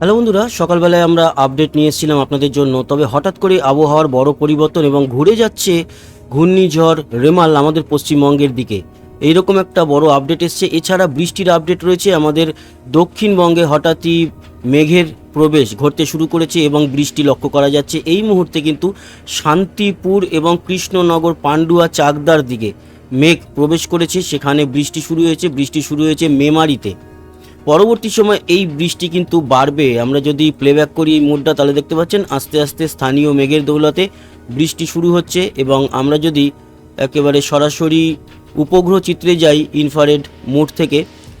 Hello বন্ধুরা, সকালবেলায় আমরা আপডেট নিয়ে এসেছিলাম আপনাদের জন্য। তবে হঠাৎ করে আবহাওয়ার বড় পরিবর্তন এবং ঘুরে যাচ্ছে ঘূর্ণিঝড় রেমাল আমাদের পশ্চিমবঙ্গের দিকে। এইরকম একটা বড় আপডেট এসছে। এছাড়া বৃষ্টির আপডেট রয়েছে আমাদের দক্ষিণবঙ্গে হঠাৎই মেঘের প্রবেশ ঘটতে শুরু করেছে এবং বৃষ্টি লক্ষ্য করা যাচ্ছে। এই মুহূর্তে কিন্তু শান্তিপুর এবং কৃষ্ণনগর, পান্ডুয়া, চাকদার দিকে মেঘ প্রবেশ করেছে। সেখানে বৃষ্টি শুরু হয়েছে। বৃষ্টি শুরু হয়েছে মেমারিতে। পরবর্তী সময় এই বৃষ্টি কিন্তু বাড়বে। আমরা যদি প্লেব্যাক করি এই মুডটা তাহলে দেখতে পাচ্ছেন আস্তে আস্তে স্থানীয় মেঘের দৌলতে বৃষ্টি শুরু হচ্ছে এবং আমরা যদি একেবারে সরাসরি উপগ্রহ চিত্রে যাই ইনফারেড মুড থেকে,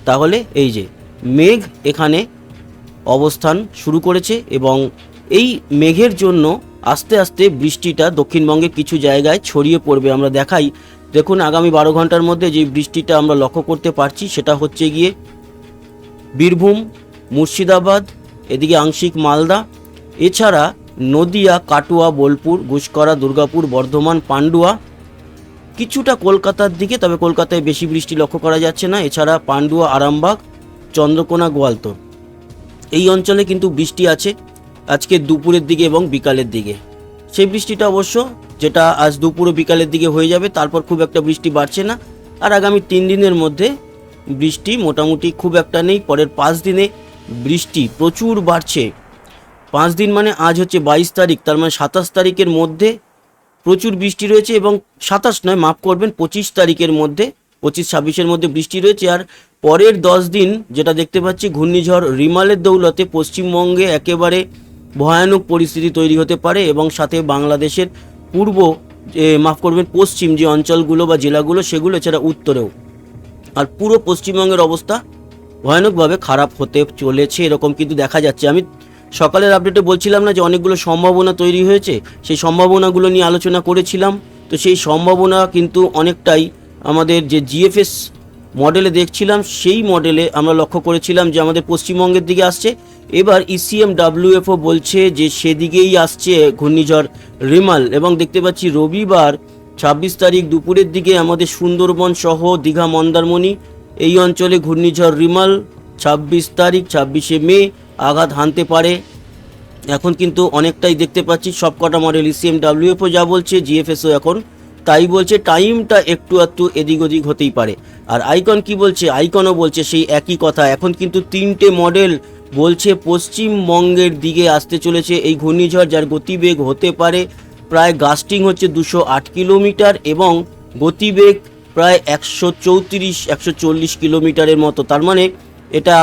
তাহলে এই যে মেঘ এখানে অবস্থান শুরু করেছে এবং এই মেঘের জন্য আস্তে আস্তে বৃষ্টিটা দক্ষিণবঙ্গে কিছু জায়গায় ছড়িয়ে পড়বে। আমরা দেখাই, দেখুন আগামী বারো ঘণ্টার মধ্যে যে বৃষ্টিটা আমরা লক্ষ্য করতে পারছি, সেটা হচ্ছে গিয়ে বীরভূম, মুর্শিদাবাদ, এদিকে আংশিক মালদা, এছাড়া নদিয়া, কাটুয়া, বোলপুর গুসকরা দুর্গাপুর, বর্ধমান, পান্ডুয়া। কিছুটা কলকাতার দিকে, তবে কলকাতায় বেশি বৃষ্টি লক্ষ্য করা যাচ্ছে না। এছাড়া পান্ডুয়া, আরামবাগ, চন্দ্রকোনা গোয়ালতোড় এই অঞ্চলে কিন্তু বৃষ্টি আছে আজকে দুপুরের দিকে এবং বিকালের দিকে। সেই বৃষ্টিটা অবশ্য যেটা আজ দুপুর বিকালের দিকে হয়ে যাবে, তারপর খুব একটা বৃষ্টি বাড়ছে না। আর আগামী তিন দিনের মধ্যে বৃষ্টি মোটামুটি খুব একটা নেই, পরের পাঁচ দিনে বৃষ্টি প্রচুর বাড়ছে। পাঁচ দিন মানে আজ হচ্ছে বাইশ তারিখ, তার মানে সাতাশ তারিখের মধ্যে প্রচুর বৃষ্টি রয়েছে এবং সাতাশ নয়, মাফ করবেন, পঁচিশ তারিখের মধ্যে, পঁচিশ ছাব্বিশের মধ্যে বৃষ্টি রয়েছে। আর পরের দশ দিন যেটা দেখতে পাচ্ছি, ঘূর্ণিঝড় রিমালের দৌলতে পশ্চিমবঙ্গে একেবারে ভয়ানক পরিস্থিতি তৈরি হতে পারে এবং সাথে বাংলাদেশের পূর্ব মাফ করবেন, পশ্চিম যে অঞ্চলগুলো বা জেলাগুলো, সেগুলো, এছাড়া উত্তরেও। আর পুরো পশ্চিমবঙ্গের অবস্থা ভয়ানকভাবে খারাপ হতে চলেছে, এরকম কিন্তু দেখা যাচ্ছে। আমি সকালের আপডেটে বলছিলাম না যে অনেকগুলো সম্ভাবনা তৈরি হয়েছে, সেই সম্ভাবনাগুলো নিয়ে আলোচনা করেছিলাম। তো সেই সম্ভাবনা কিন্তু অনেকটাই আমাদের যে জিএফএস মডেলে দেখছিলাম, সেই মডেলে আমরা লক্ষ্য করেছিলাম যে আমাদের পশ্চিমবঙ্গের দিকে আসছে। এবার E ইসিএম ডাব্লিউএফও বলছে যে সেদিকেই আসছে ঘূর্ণিঝড় রিমাল এবং দেখতে পাচ্ছি রবিবার ছাব্বিশ তারিখ দুপুরের দিকে আমাদের সুন্দরবন সহ দীঘা মন্দারমণি, এই অঞ্চলে ঘূর্ণিঝড় রিমাল, ছাব্বিশ তারিখ ছাব্বিশে মে আঘাত হানতে পারে। এখন কিন্তু অনেকটাই দেখতে পাচ্ছি, সবকটা মডেল E ইসিএম ডাব্লিউএফও যা বলছে জিএফএসও এখন তাই বলছে, টাইমটা একটু একটু এদিক ওদিক হতেই পারে। আর আইকন কি বলছে? আইকনও বলছে সেই একই কথা। এখন কিন্তু তিনটে মডেল বলছে, পশ্চিমবঙ্গের দিকে আসতে চলেছে এই ঘূর্ণিঝড়, যার গতিবেগ হতে পারে প্রায় গাস্টিং হচ্ছে দুশো আট কিলোমিটার এবং গতিবেগ প্রায় একশো চৌত্রিশ, একশো চল্লিশ কিলোমিটারের মতো। তার মানে এটা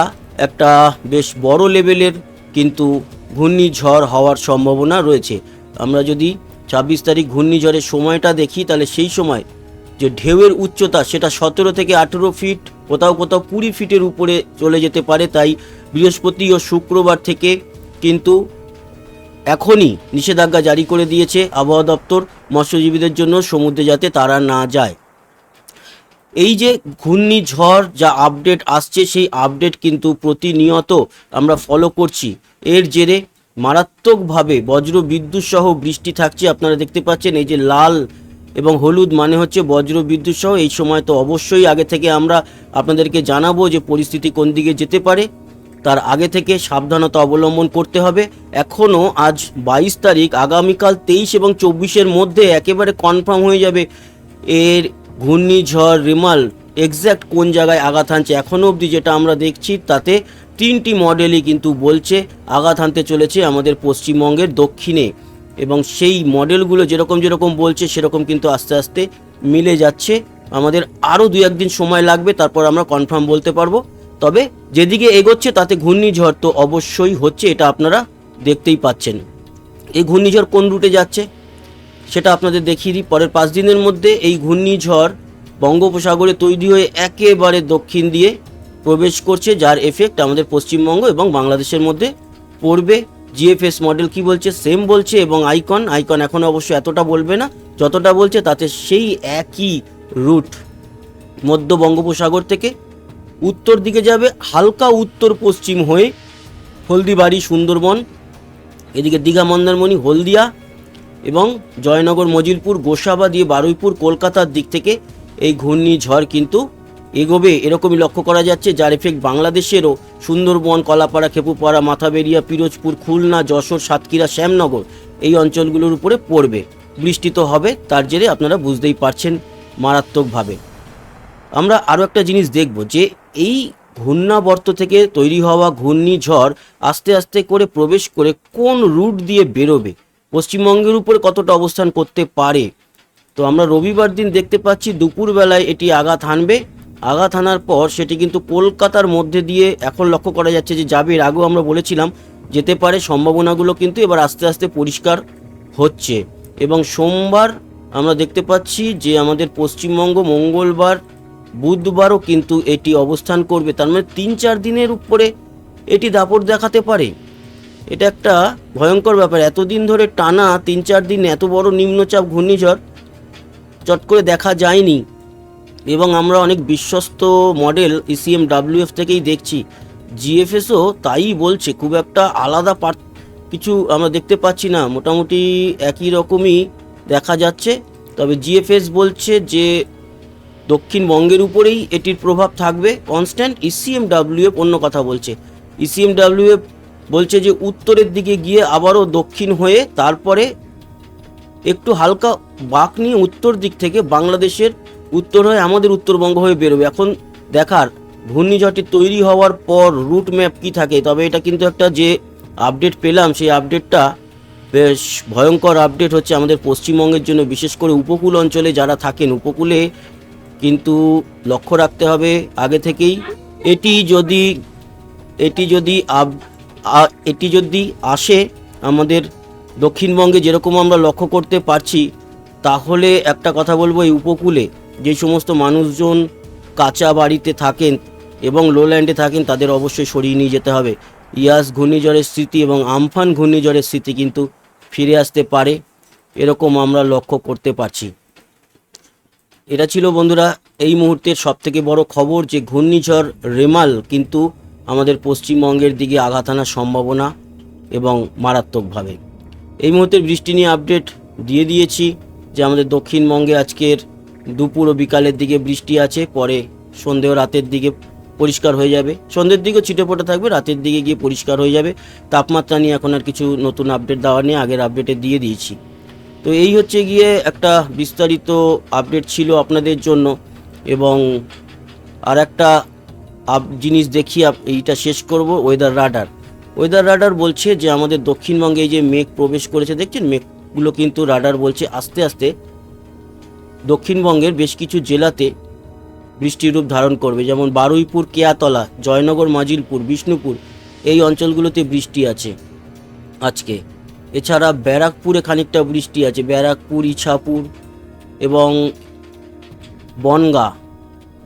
একটা বেশ বড় লেভেলের কিন্তু ঘূর্ণিঝড় হওয়ার সম্ভাবনা রয়েছে। আমরা যদি ছাব্বিশ তারিখ ঘূর্ণিঝড়ের সময়টা দেখি, তাহলে সেই সময় যে ঢেউয়ের উচ্চতা সেটা সতেরো থেকে আঠেরো ফিট, কোথাও কোথাও কুড়ি ফিটের উপরে চলে যেতে পারে। তাই বৃহস্পতি ও শুক্রবার থেকে কিন্তু এখনই নিষেধাজ্ঞা জারি করে দিয়েছে আবহাওয়া দপ্তর মৎস্যজীবীদের জন্য সমুদ্রে যাতে তারা না যায়। এই যে ঘূর্ণিঝড় যা আপডেট আসছে, সেই আপডেট কিন্তু প্রতিনিয়ত আমরা ফলো করছি। এর জেরে মারাত্মকভাবে বজ্র বিদ্যুৎ সহ বৃষ্টি থাকছে। আপনারা দেখতে পাচ্ছেন এই যে লাল এবং হলুদ মানে হচ্ছে বজ্র বিদ্যুৎ সহ। এই সময় তো অবশ্যই আগে থেকে আমরা আপনাদেরকে জানাব যে পরিস্থিতি কোন দিকে যেতে পারে। তার আগে থেকে সাবধানতা অবলম্বন করতে হবে। এখনও আজ বাইশ তারিখ, আগামীকাল তেইশ এবং চব্বিশের মধ্যে একেবারে কনফার্ম হয়ে যাবে এর ঘূর্ণিঝড় রিমাল এক্স্যাক্ট কোন জায়গায় আঘাত হানছে এখনও অবধি যেটা আমরা দেখছি, তাতে তিনটি মডেলই কিন্তু বলছে আঘাত হানতে চলেছে আমাদের পশ্চিমবঙ্গের দক্ষিণে। এবং সেই মডেলগুলো যেরকম যেরকম বলছে, সেরকম কিন্তু আস্তে আস্তে মিলে যাচ্ছে। আমাদের আরও দু একদিন সময় লাগবে, তারপর আমরা কনফার্ম বলতে পারব। তবে যেদিকে এগোচ্ছে তাতে ঘূর্ণিঝড় তো অবশ্যই হচ্ছে, এটা আপনারা দেখতেই পাচ্ছেন। এই ঘূর্ণিঝড় কোন রুটে যাচ্ছে সেটা আপনাদের দেখিয়ে দিই। পরের পাঁচ দিনের মধ্যে এই ঘূর্ণিঝড় বঙ্গোপসাগরে তৈরি হয়ে একেবারে দক্ষিণ দিয়ে প্রবেশ করছে, যার এফেক্ট আমাদের পশ্চিমবঙ্গ এবং বাংলাদেশের মধ্যে পড়বে। জিএফএস মডেল কি বলছে? সেম বলছে এবং আইকন আইকন এখন অবশ্য এতটা বলবে না, যতটা বলছে তাতে সেই একই রুট মধ্য বঙ্গোপসাগর থেকে উত্তর দিকে যাবে, হালকা উত্তর পশ্চিম হয়ে হলদিবাড়ি, সুন্দরবন, এদিকে দীঘা, মন্দারমণি, হলদিয়া এবং জয়নগর, মজিলপুর, গোসাবা দিয়ে বারুইপুর, কলকাতার দিক থেকে এই ঘূর্ণিঝড় কিন্তু এগোবে, এরকমই লক্ষ্য করা যাচ্ছে। যার এফেক্ট বাংলাদেশেরও সুন্দরবন, কলাপাড়া, খেপুপাড়া, মাথাবেরিয়া, পিরোজপুর, খুলনা, যশোর, সাতক্ষীরা, শ্যামনগর এই অঞ্চলগুলোর উপরে পড়বে। বৃষ্টি তো হবে, তার জেরে আপনারা বুঝতেই পারছেন মারাত্মকভাবে। আমরা আরও একটা জিনিস দেখব যে এই ঘূর্ণাবর্ত থেকে তৈরি হওয়া ঘূর্ণিঝড় আস্তে আস্তে করে প্রবেশ করে কোন রুট দিয়ে বেরোবে? পশ্চিমবঙ্গের উপরে কতটা অবস্থান করতে পারে? তো আমরা রবিবার দিন দেখতে পাচ্ছি দুপুরবেলায় এটি আঘাত হানবে। আঘাত হানার পর সেটি কিন্তু কলকাতার মধ্যে দিয়ে এখন লক্ষ্য করা যাচ্ছে যে যাবে এর আগেও আমরা বলেছিলাম, যেতে পারে সম্ভাবনাগুলো কিন্তু এবার আস্তে আস্তে পরিষ্কার হচ্ছে। এবং সোমবার আমরা দেখতে পাচ্ছি যে আমাদের পশ্চিমবঙ্গ মঙ্গলবার বুধবারও কিন্তু এটি অবস্থান করবে। তার মানে তিন চার দিনের উপরে এটি দাপট দেখাতে পারে। এটা একটা ভয়ঙ্কর ব্যাপার। এতদিন ধরে টানা তিন চার দিন এত বড় নিম্নচাপ ঘূর্ণিঝড় চট করে দেখা যায়নি। এবং আমরা অনেক বিশ্বস্ত মডেল E ইসিএম ডাব্লিউএফ থেকেই দেখছি। জিএফএসও তাই বলছে, খুব একটা আলাদা কিছু আমরা দেখতে পাচ্ছি না। মোটামুটি একই রকমই দেখা যাচ্ছে। তবে জিএফএস বলছে যে দক্ষিণবঙ্গের উপরেই এটির প্রভাব থাকবে। কনস্ট্যান্ট ইসিএম ডাব্লিউএফ অন্য কথা বলছে। ইসিএম ডাব্লিউএফ বলছে যে, উত্তরের দিকে গিয়ে আবারও দক্ষিণ হয়ে তারপরে একটু হালকা বাঁক নিয়ে উত্তর দিক থেকে বাংলাদেশের উত্তর হয়ে আমাদের উত্তরবঙ্গ হয়ে বেরোবে। এখন দেখার ঘূর্ণিঝড়টি তৈরি হওয়ার পর রুট ম্যাপ কি থাকে, তবে এটা কিন্তু একটা যে আপডেট পেলাম, সেই আপডেটটা বেশ ভয়ঙ্কর আপডেট হচ্ছে আমাদের পশ্চিমবঙ্গের জন্য, বিশেষ করে উপকূল অঞ্চলে যারা থাকেন। উপকূলে কিন্তু লক্ষ্য রাখতে হবে আগে থেকেই এটি যদি এটি যদি আব- এটি যদি আসে আমাদের দক্ষিণবঙ্গে যেরকম আমরা লক্ষ্য করতে পারছি, তাহলে একটা কথা বলব, এই উপকূলে যে সমস্ত মানুষজন কাঁচা বাড়িতে থাকেন এবং লোল্যান্ডে থাকেন, তাদের অবশ্যই সরিয়ে নিয়ে যেতে হবে। ইয়াস ঘূর্ণিঝড়ের স্মৃতি এবং আমফান ঘূর্ণিঝড়ের স্মৃতি কিন্তু ফিরে আসতে পারে, এরকম আমরা লক্ষ্য করতে পারছি। এটা ছিল বন্ধুরা এই মুহূর্তের সবথেকে বড় খবর যে ঘূর্ণিঝড় রেমাল কিন্তু আমাদের পশ্চিমবঙ্গের দিকে আঘাত আনার সম্ভাবনা এবং মারাত্মকভাবে। এই মুহূর্তের বৃষ্টি নিয়ে আপডেট দিয়ে দিয়েছি যে আমাদের দক্ষিণবঙ্গে আজকের দুপুর ও বিকালের দিকে বৃষ্টি আছে, পরে সন্ধে ও রাতের দিকে পরিষ্কার হয়ে যাবে। সন্ধ্যের দিকেও ছিটে ফোটা থাকবে, রাতের দিকে গিয়ে পরিষ্কার হয়ে যাবে। তাপমাত্রা নিয়ে এখন আর কিছু নতুন আপডেট দেওয়া নিয়ে আগের আপডেটে দিয়ে দিয়েছি। তো এই হচ্ছে গিয়ে একটা বিস্তারিত আপডেট ছিল আপনাদের জন্য এবং আর একটা আপ, জিনিস দেখি এইটা শেষ করব ওয়েদার রাডার ওয়েদার রাডার বলছে যে আমাদের দক্ষিণবঙ্গে এই যে মেঘ প্রবেশ করেছে, দেখছেন? মেঘগুলো কিন্তু রাডার বলছে আস্তে আস্তে দক্ষিণবঙ্গের বেশ কিছু জেলাতে বৃষ্টির রূপ ধারণ করবে, যেমন বারুইপুর, কেয়াতলা, জয়নগর, মাজিলপুর, বিষ্ণুপুর, এই অঞ্চলগুলোতে বৃষ্টি আছে আজকে। এছাড়া ব্যারাকপুরে খানিকটা বৃষ্টি আছে, ব্যারাকপুর, ইছাপুর এবং বনগা।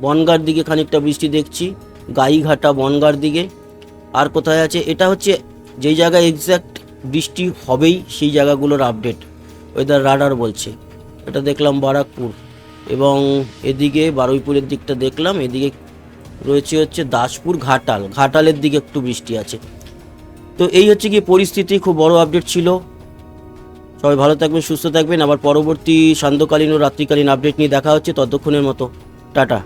বনগার দিকে খানিকটা বৃষ্টি দেখছি, গাইঘাটা বনগার দিকে। আর কোথায় আছে? এটা হচ্ছে যেই জায়গায় এক্স্যাক্ট বৃষ্টি হবেই সেই জায়গাগুলোর আপডেট ওয়েদার রাডার বলছে। এটা দেখলাম বারাকপুর এবং এদিকে বারুইপুরের দিকটা দেখলাম, এদিকে রয়েছে হচ্ছে দাসপুর ঘাটাল। ঘাটালের দিকে একটু বৃষ্টি আছে। তো এই হচ্ছে কি পরিস্থিতি, খুব বড় আপডেট ছিল। সবাই ভালো থাকবেন, সুস্থ থাকবেন। আবার পরবর্তী সান্ধ্যকালীন ও রাত্রিকালীন আপডেট নিয়ে দেখা হচ্ছে। ততক্ষণের মতো। টাটা।